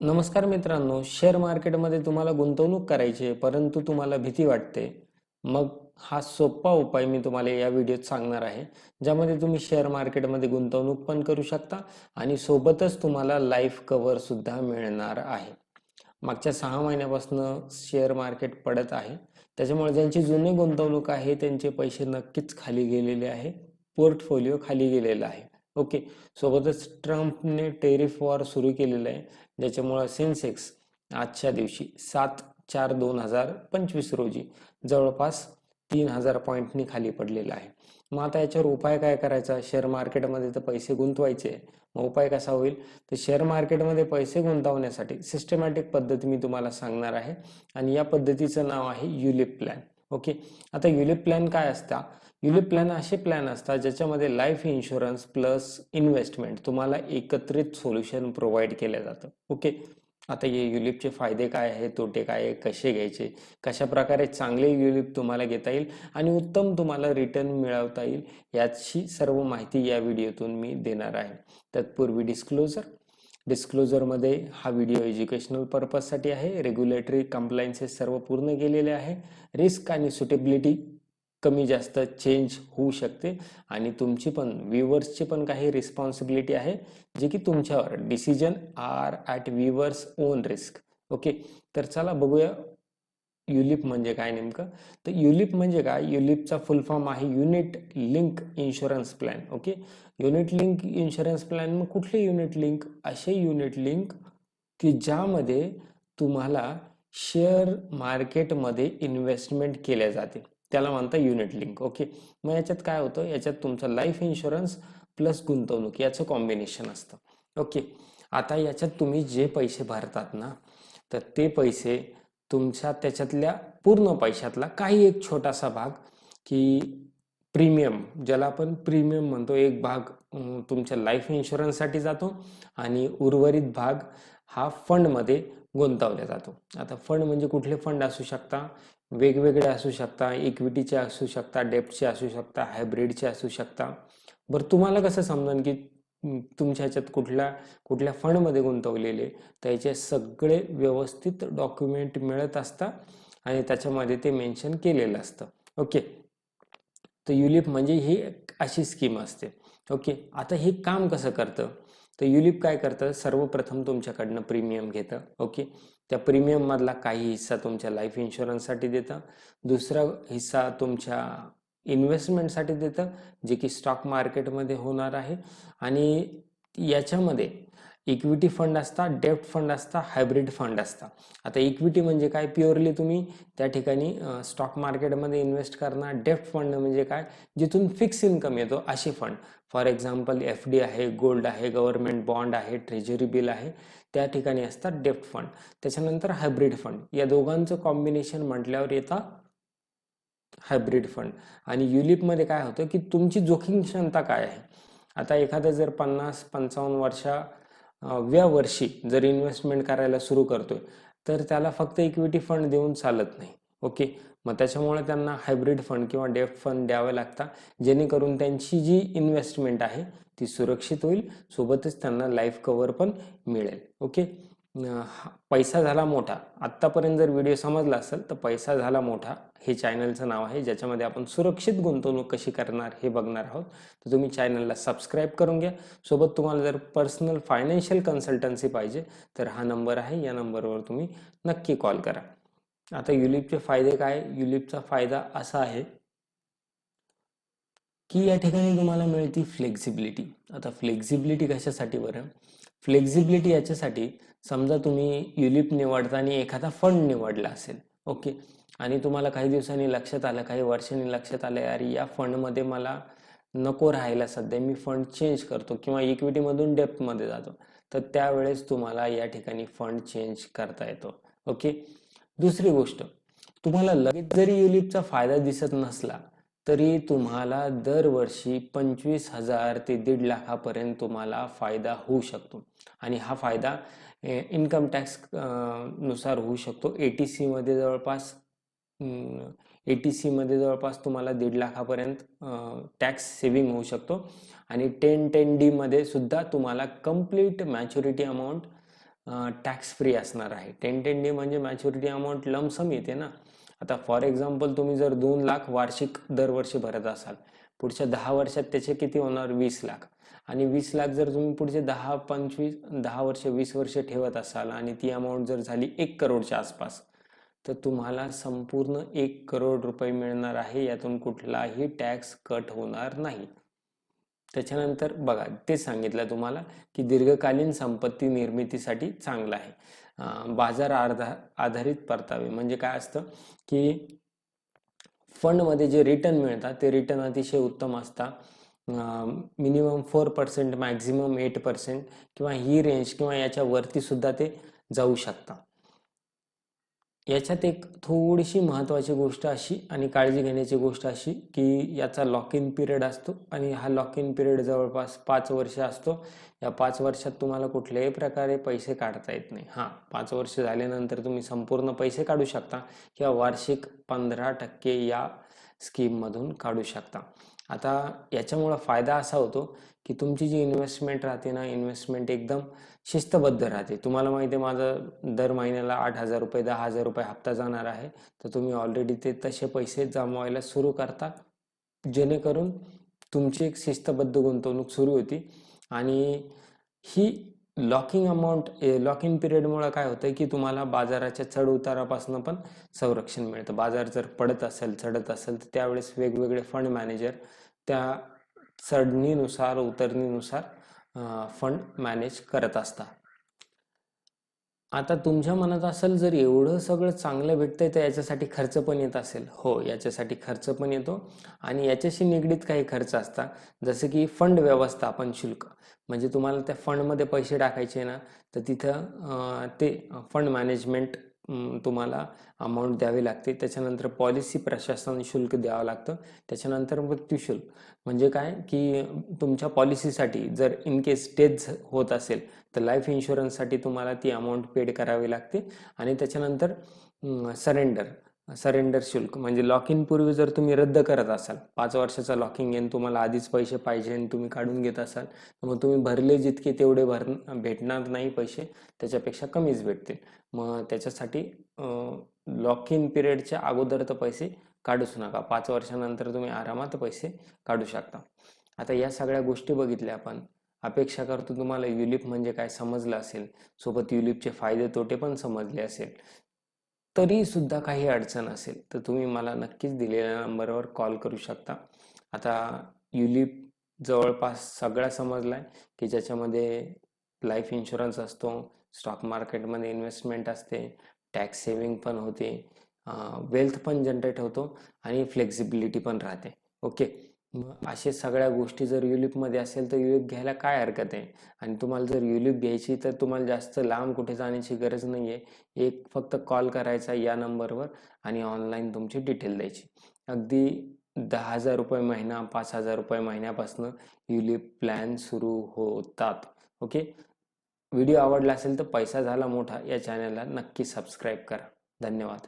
नमस्कार मित्रांनो शेअर मार्केटमध्ये तुम्हाला गुंतवणूक करायची आहे परंतु तुम्हाला भीती वाटते. मग हा सोपा उपाय मी तुम्हाला या व्हिडिओत सांगणार आहे ज्यामध्ये तुम्ही शेअर मार्केटमध्ये गुंतवणूक पण करू शकता आणि सोबतच तुम्हाला लाईफ कव्हर सुद्धा मिळणार आहे. मागच्या सहा महिन्यापासून शेअर मार्केट पडत आहे. त्याच्यामुळे ज्यांची जुनी गुंतवणूक आहे त्यांचे पैसे नक्कीच खाली गेलेले आहे पोर्टफोलिओ खाली गेलेला आहे. ओके सोबतच ट्रम्पने टेरिफ वॉर सुरू केलेलं आहे. ज्याच्यामुळं सेन्सेक्स आजच्या दिवशी सात चार दोन हजार पंचवीस रोजी जवळपास तीन हजार पॉईंटनी खाली पडलेला आहे. मग आता याच्यावर उपाय काय करायचा? शेअर मार्केटमध्ये तर पैसे गुंतवायचे. मग उपाय कसा होईल? तर शेअर मार्केटमध्ये पैसे गुंतवण्यासाठी सिस्टमॅटिक पद्धती मी तुम्हाला सांगणार आहे. आणि या पद्धतीचं नाव आहे युलिप प्लॅन. ओके? आता युलिप प्लॅन काय असता? युलिप प्लॅन असे प्लॅन असतात ज्याच्यामध्ये लाईफ इन्शुरन्स प्लस इन्व्हेस्टमेंट तुम्हाला एकत्रित सोल्युशन प्रोव्हाइड केलं जातं. ओके आता हे युलिपचे फायदे काय आहे तोटे काय आहे कसे घ्यायचे कशा प्रकारे चांगले युलिप तुम्हाला घेता येईल आणि उत्तम तुम्हाला रिटर्न मिळवता येईल याची सर्व माहिती या व्हिडिओतून मी देणार आहे. तत्पूर्वी डिस्क्लोजर डिस्क्लोजरमध्ये हा व्हिडिओ एज्युकेशनल पर्पजसाठी आहे. रेग्युलेटरी कंप्लायन्सेस सर्व पूर्ण केलेले आहे. रिस्क आणि सुटेबिलिटी कमी जास्त चेंज होऊ शकते. आणि तुमची पण व्ह्युअर्सची पण काही रिस्पॉन्सिबिलिटी आहे जे की तुमच्यावर. Decision are at viewers own risk okay तर चला बघूया युलिप म्हणजे काय नेमकं? तर युलिप म्हणजे काय? युलिपचा फुल फॉर्म आहे unit link insurance plan okay unit link insurance plan मग कुठले युनिट लिंक असे युनिट लिंक की ज्यामध्ये तुम्हाला शेअर मार्केटमध्ये इन्व्हेस्टमेंट केल्या जाते त्याला म्हणता युनिट लिंक ओके मग याच्यात काय होतं? याच्यात तुमचं लाईफ इन्शुरन्स प्लस गुंतवणूक याचं कॉम्बिनेशन असतं. ओके आता याच्यात तुम्ही जे पैसे भरतात ना तर ते पैसे तुमच्या त्याच्यातल्या पूर्ण पैशातला काही एक छोटासा भाग की प्रीमियम ज्याला आपण प्रीमियम म्हणतो एक भाग तुमच्या लाईफ इन्शुरन्ससाठी जातो आणि उर्वरित भाग हा फंडमध्ये गुंतवला जातो. आता फंड म्हणजे कुठले फंड असू शकता? वेगवेगळे असू शकता इक्विटीचे असू शकता डेप्टचे असू शकता हायब्रिडचे असू शकता. बरं तुम्हाला कसं समजेल की तुमच्या ह्याच्यात कुठल्या कुठल्या फंडमध्ये गुंतवलेले? त्याचे सगळे व्यवस्थित डॉक्युमेंट मिळत असतात आणि त्याच्यामध्ये ते मेन्शन केलेलं असतं. ओके तर युलिप म्हणजे ही अशी स्कीम असते. ओके आता हे काम कसं करतं? तर युलिप काय करतं? सर्वप्रथम तुमच्याकडनं प्रीमियम घेतं. ओके त्या प्रीमियममधला काही हिस्सा तुमच्या लाईफ इन्शुरन्ससाठी देतं. दुसरा हिस्सा तुमच्या इन्व्हेस्टमेंटसाठी देतं जे की स्टॉक मार्केटमध्ये होणार आहे. आणि याच्यामध्ये इक्विटी फंड असता डेप्ट फंड असता हायब्रिड फंड असतात आता इक्विटी म्हणजे काय? प्युअरली तुम्ही त्या ठिकाणी स्टॉक मार्केटमध्ये इन्व्हेस्ट करणार. डेप्ट फंड म्हणजे काय? जिथून फिक्स इन्कम येतो असे fund for example F D आहे गोल्ड आहे गव्हर्नमेंट बॉन्ड आहे ट्रेजरी बिल आहे. त्या ठिकाणी असतात डेप्ट फंड त्याच्यानंतर हायब्रिड फंड या दोघांचं कॉम्बिनेशन म्हटल्यावर येतं हायब्रिड फंड आणि युलिपमध्ये काय होतं की तुमची जोखीम क्षमता काय आहे? आता एखादं जर पन्नास पंचावन्न वर्षा व्या वर्षी जर इन्व्हेस्टमेंट करायला सुरू करतोय तर त्याला फक्त इक्विटी फंड देऊन चालत नाही. ओके मग त्याच्यामुळे त्यांना हायब्रिड फंड किंवा डेफ फंड द्यावे लागतात जेणेकरून त्यांची जी इन्व्हेस्टमेंट आहे ती सुरक्षित होईल सोबतच त्यांना लाईफ कव्हर पण मिळेल. ओके पैसा झाला मोठा. आत्तापर्यंत जर व्हिडिओ समजला असेल तर पैसा झाला मोठा हे चॅनलचं नाव आहे. ज्याच्यामध्ये आपण सुरक्षित गुंतवणूक कशी करणार हे बघणार आहोत. तर तुम्ही चॅनलला सबस्क्राईब करून घ्या. सोबत तुम्हाला जर पर्सनल फायनान्शियल कन्सल्टन्सी पाहिजे तर हा नंबर आहे. या नंबरवर तुम्ही नक्की कॉल करा. आता युलिपचे फायदे काय? युलिपचा फायदा असा आहे की या ठिकाणी तुम्हाला मिळते फ्लेक्झिबिलिटी आता फ्लेक्झिबिलिटी कशासाठी बरं? फ्लेक्झिबिलिटी याच्यासाठी समजा तुम्ही युलिप निवडताना एखादा फंड निवडला असेल ओके. आणि तुम्हाला काही दिवसांनी लक्षात आलं काही वर्षांनी लक्षात आलं अरे या फंडमध्ये मला नको राहायला सध्या मी फंड चेंज करतो किंवा इक्विटीमधून डेप्थमध्ये जातो तर त्यावेळेस तुम्हाला या ठिकाणी फंड चेंज करता येतो ओके. दुसरी गोष्ट तुम्हाला लगेच जरी युलिपचा फायदा दिसत नसला तरी तुम्हाला दरवर्षी पंचवीस हजार ते दीड लाखापर्यंत तुम्हाला फायदा होऊ शकतो. आणि हा फायदा इन्कम टॅक्सनुसार होऊ शकतो. ए टी सीमध्ये जवळपास ए टी सीमध्ये जवळपास तुम्हाला दीड लाखापर्यंत टॅक्स सेविंग होऊ शकतो. आणि टेन टेन डीमध्ये सुद्धा तुम्हाला complete maturity amount tax free असणार आहे. टेन टेन डी म्हणजे मॅच्युरिटी अमाऊंट लमसम येते ना. आता फॉर एक्झाम्पल तुम्ही जर दोन लाख वार्षिक दरवर्षी भरत असाल पुढच्या दहा वर्षात त्याचे किती होणार? वीस लाख. आणि वीस लाख जर तुम्ही पुढचे दहा पंचवीस दहा वर्ष वीस वर्ष ठेवत असाल आणि ती अमाऊंट जर झाली एक करोडच्या आसपास तर तुम्हाला संपूर्ण एक करोड रुपये मिळणार आहे. यातून कुठलाही टॅक्स कट होणार नाही. त्याच्यानंतर बघा ते सांगितलं तुम्हाला की दीर्घकालीन संपत्ती निर्मितीसाठी चांगलं आहे. बाजार आधारित परतावे. म्हणजे काय असतं की फंडमध्ये जे रिटर्न मिळतात ते रिटर्न अतिशय उत्तम असतात. Minimum four percent maximum eight percent किंवा ही रेंज किंवा याच्या वरती सुद्धा ते जाऊ शकतात. याच्यात एक थोडीशी महत्त्वाची गोष्ट अशी आणि काळजी घेण्याची गोष्ट अशी की याचा लॉक इन पिरियड असतो आणि हा लॉक इन पिरियड जवळपास पाच वर्ष असतो. या पाच वर्षात तुम्हाला कुठल्याही प्रकारे पैसे काढता येत नाही. हां पाच वर्ष झाल्यानंतर तुम्ही संपूर्ण पैसे काढू शकता किंवा वार्षिक पंधरा टक्के या स्कीममधून काढू शकता. आता याच्यामुळं फायदा असा होतो की तुमची जी इन्व्हेस्टमेंट राहते ना इन्व्हेस्टमेंट एकदम शिस्तबद्ध राहते. तुम्हाला माहिती आहे माझं दर महिन्याला आठ हजार रुपये दहा हजार रुपये हप्ता जाणार आहे. तर तुम्ही ऑलरेडी ते तसे पैसे जमवायला सुरू करता जेणेकरून तुमची एक शिस्तबद्ध गुंतवणूक सुरू होती. आणि ही लॉकिंग अमाऊंट लॉक इन पिरियडमुळं काय होतं की तुम्हाला बाजाराच्या चढ उतारापासून पण संरक्षण मिळतं. बाजार जर पडत असेल चढत असेल तर त्यावेळेस वेगवेगळे फंड मॅनेजर त्या चढणीनुसार उतरणीनुसार फंड मॅनेज करत असतात. आता तुमच्या मनात असेल जर एवढं सगळं चांगलं भेटतंय तर याच्यासाठी खर्च पण येत असेल. हो याच्यासाठी खर्च पण येतो आणि याच्याशी निगडीत काही खर्च असतात जसं की फंड व्यवस्थापन शुल्क. म्हणजे तुम्हाला त्या फंडमध्ये पैसे टाकायचे ना तर तिथं ते फंड मॅनेजमेंट तुम्हाला अमाऊंट द्यावी लागते. त्याच्यानंतर पॉलिसी प्रशासन शुल्क द्यावं लागतं. त्याच्यानंतर मृत्यू शुल्क. म्हणजे काय? की तुमच्या पॉलिसीसाठी जर इन केस डेथ होत असेल तर लाईफ इन्शुरन्ससाठी तुम्हाला ती अमाऊंट पेड करावी लागते. आणि त्याच्यानंतर सरेंडर सरेंडर शुल्क. म्हणजे लॉक इन पूर्वी जर तुम्ही रद्द करत असाल पाच वर्षाचा लॉकिंग इन तुम्हाला आधीच पैसे पाहिजे आणि तुम्ही काढून घेत असाल तर मग तुम्ही भरले जितके तेवढे भर भेटणार नाही पैसे त्याच्यापेक्षा कमीच भेटतील. मग त्याच्यासाठी लॉक इन पिरियडच्या अगोदर तर पैसे काढूच नका. पाच वर्षानंतर तुम्ही आरामात पैसे काढू शकता. आता या सगळ्या गोष्टी बघितल्या आपण. अपेक्षा करतो तुम्हाला युलिप म्हणजे काय समजलं असेल. सोबत युलिपचे फायदे तोटे पण समजले असेल. तरी सुद्धा काही अडचण असेल तर तुम्ही मला नक्कीच दिलेल्या नंबरवर कॉल करू शकता. आता युलिप जवळपास सगळा समजलाय की ज्याच्यामध्ये लाईफ इन्शुरन्स असतो स्टॉक मार्केटमध्ये इन्व्हेस्टमेंट असते टॅक्स सेविंग पण होते वेल्थ पण जनरेट होतो आणि फ्लेक्झिबिलिटी पण राहते. ओके? मग असे सगळ्या गोष्टी जर युलिपमध्ये असेल तर युलिप घ्यायला काय हरकत आहे? आणि तुम्हाला जर युलिप घ्यायची तर तुम्हाला जास्त लांब कुठे जाण्याची गरज नाही आहे एक फक्त कॉल करायचा या नंबरवर आणि ऑनलाईन तुमची डिटेल द्यायची. अगदी दहा हजार रुपये महिना पाच हजार रुपये महिन्यापासून युलिप प्लॅन सुरू होतात. ओके? व्हिडिओ आवडला असेल तर पैसा झाला मोठा या चॅनलला नक्की सबस्क्राईब करा. धन्यवाद.